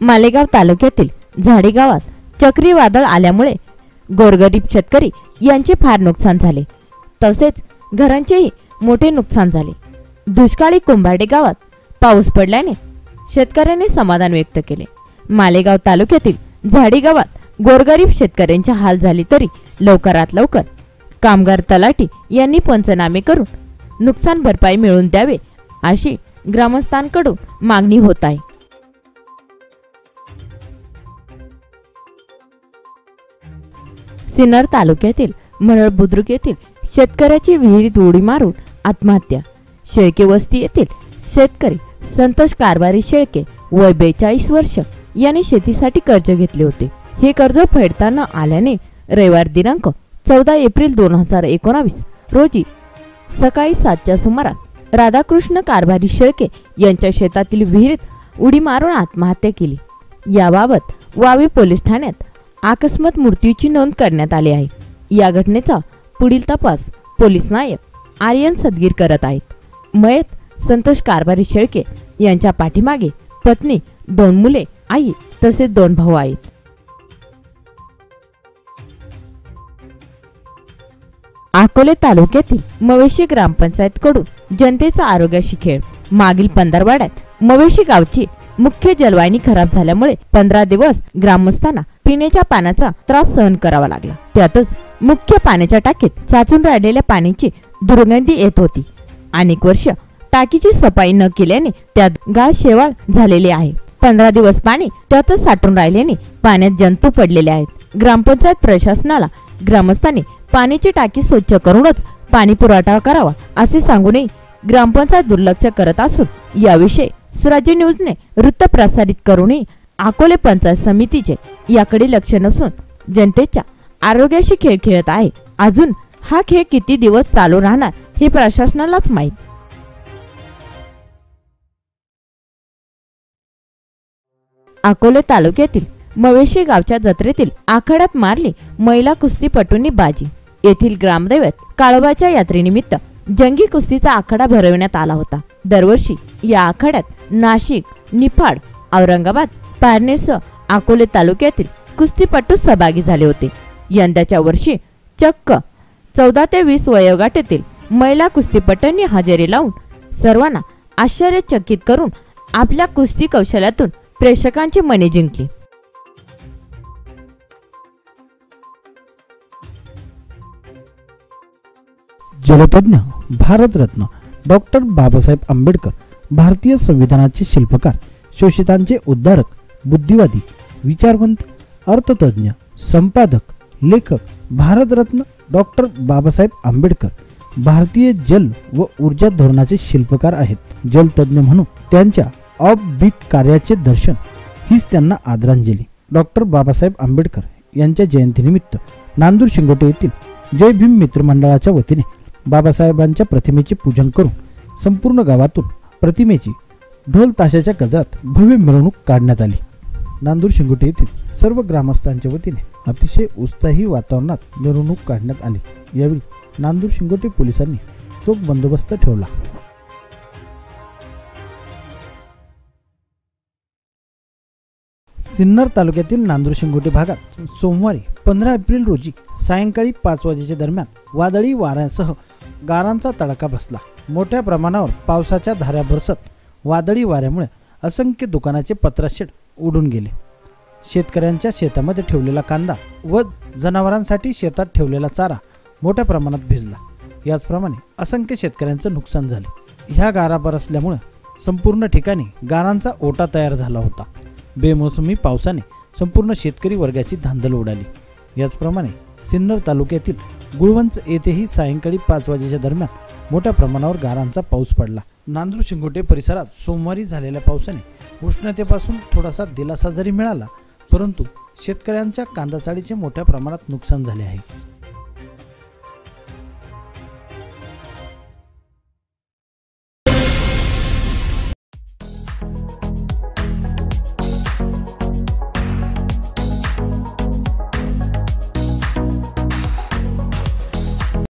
मालेगाव तालुक्यातील झाडी गावात चक्रीवादळ आल्यामुळे गोरगरीब शेतकरी यांचे फार नुकसान झाले. तसेच घरांचेही मोठे नुकसान झाले. दुष्काळी कुंभाडे गावात पाऊस पडल्याने शेतकऱ्यांनी समाधान व्यक्त केले. मालेगाव तालुक्यातील झाडी गावात गोरगरीब शेतकऱ्यांचे हाल झाले तरी लवकरात लवकर कामगार तलाठी यांनी पंचनामे करून नुकसान भरपाई मिळवून द्यावे अशी ग्रामस्थांकडून मागणी होत आहे. सिन्नर तालुक्यातील मरळ बुद्रुक येथील शेतकऱ्याची विहिरीत उडी मारून आत्महत्या. शेळके वस्ती येथील शेतकरी संतोष कारभारी शेळके वय बेचाळीस वर्ष यांनी शेतीसाठी कर्ज घेतले होते. हे कर्ज फेडता न आल्याने रविवार दिनांक चौदा एप्रिल दोन हजार एकोणावीस रोजी सकाळी सातच्या सुमारास राधाकृष्ण कारभारी शेळके यांच्या शेतातील विहिरीत उडी मारून आत्महत्या केली. याबाबत वावे पोलीस ठाण्यात अकस्मात मृत्यूची नोंद करण्यात आली आहे. या घटनेचा पुढील तपास पोलीस नायक आर्यन सदगीर करत आहेत. मयत संतोष कारभारी शेळके यांच्या पाठीमागे पत्नी दोन मुले आई तसेच दोन भाऊ आहेत. अकोले तालुक्यातील मवेशी ग्रामपंचायतकडून जनतेचा आरोग्याशी खेळ. मागील पंधरवाड्यात मवेशी गावची मुख्य जलवाहिनी खराब झाल्यामुळे पंधरा दिवस ग्रामस्थांना पिण्याच्या पाण्याचा त्रास सहन करावा लागला. त्यातच मुख्य पाण्याच्या टाकीत साचून राहिलेल्या पाण्याची दुर्गंधी येत होती. अनेक वर्ष टाकीची सफाई न केल्याने त्यात गाळ शेवाळ झालेले आहे. पंधरा दिवस पाणी त्यातच साठून राहिल्याने पाण्यात जंतू पडलेले आहेत. ग्रामपंचायत प्रशासनाला ग्रामस्थांनी पाण्याची टाकी स्वच्छ करूनच पाणी पुरवठा करावा असे सांगूनही ग्रामपंचायत दुर्लक्ष करत असून याविषयी स्वराज्य न्यूजने वृत्त प्रसारित करूनही अकोले पंचायत समितीचे याकडे लक्ष नसून जनतेच्या आरोग्याशी खेळ खेळत आहे. अजून हा खेळ किती दिवस चालू राहणार हे प्रशासनालाच माहीत. अकोले तालुक्यातील मवेशी गावच्या जत्रेतील आखाड्यात मारली महिला कुस्तीपटूंनी बाजी. येथील ग्रामदैवत काळोबाच्या यात्रेनिमित्त जंगी कुस्तीचा आखाडा भरविण्यात आला होता. दरवर्षी या आखाड्यात नाशिक निफाड औरंगाबाद पारनेरसह अकोले तालुक्यातील कुस्तीपटू सहभागी झाले होते. यंदाच्या वर्षी चक्क चौदा ते वीस वयोगाटातील महिला कुस्तीपटांनी हजेरी लावून सर्वांना आश्चर्यचकित करून आपल्या कुस्ती कौशल्यातून प्रेक्षकांची मने जिंकली. जलतज्ञ भारतरत्न डॉक्टर बाबासाहेब आंबेडकर भारतीय संविधानाचे शिल्पकार शोषितांचे उद्धारक बुद्धिवादी विचारवंत अर्थतज्ञ संपादक लेखक भारतरत्न डॉक्टर बाबासाहेब आंबेडकर भारतीय जल व ऊर्जा धोरणाचे शिल्पकार आहेत. जलतज्ञ म्हणून त्यांच्या ऑफबीट कार्याचे दर्शन हीच त्यांना आदरांजली. डॉक्टर बाबासाहेब आंबेडकर यांच्या जयंतीनिमित्त नांदूर शिंगोटे येथील जय भीम मित्रमंडळाच्या वतीने बाबासाहेबांच्या प्रतिमेचे पूजन करून संपूर्ण गावातून प्रतिमेची ढोल ताशाच्या गजात भव्य मिरवणूक काढण्यात आली. नांदूर शिंगोटे येथील सर्व ग्रामस्थांच्या वतीने अतिशय उत्साही वातावरणात मिरवणूक काढण्यात आली. यावेळी नांदूर शिंगोटे पोलिसांनी चोख बंदोबस्त ठेवला. सिन्नर तालुक्यातील नांदूर शिंगोटे भागात सोमवारी पंधरा एप्रिल रोजी सायंकाळी पाच वाजेच्या दरम्यान वादळी वाऱ्यासह गारांचा तडाखा बसला. मोठ्या प्रमाणावर पावसाच्या धाऱ्या बरसत वादळी वाऱ्यामुळे असंख्य दुकानाचे पत्राशेड उडून गेले. शेतकऱ्यांच्या शेतामध्ये ठेवलेला कांदा व जनावरांसाठी शेतात ठेवलेला चारा मोठ्या प्रमाणात भिजला. याचप्रमाणे असंख्य शेतकऱ्यांचं नुकसान झाले. ह्या गारा बरसल्यामुळं संपूर्ण ठिकाणी गारांचा ओटा तयार झाला होता. बेमोसमी पावसाने संपूर्ण शेतकरी वर्गाची धांदल उडाली. याचप्रमाणे सिन्नर तालुक्यातील गुळवंच येथेही सायंकाळी पाच वाजेच्या दरम्यान मोठ्या प्रमाणावर गारांचा पाऊस पडला. नांदूर शिंगोटे परिसरात सोमवारी झालेल्या पावसाने उष्णतेपासून थोडासा दिलासा जरी मिळाला परंतु शेतकऱ्यांच्या कांदा चाळीचे मोठ्या प्रमाणात नुकसान झाले आहे.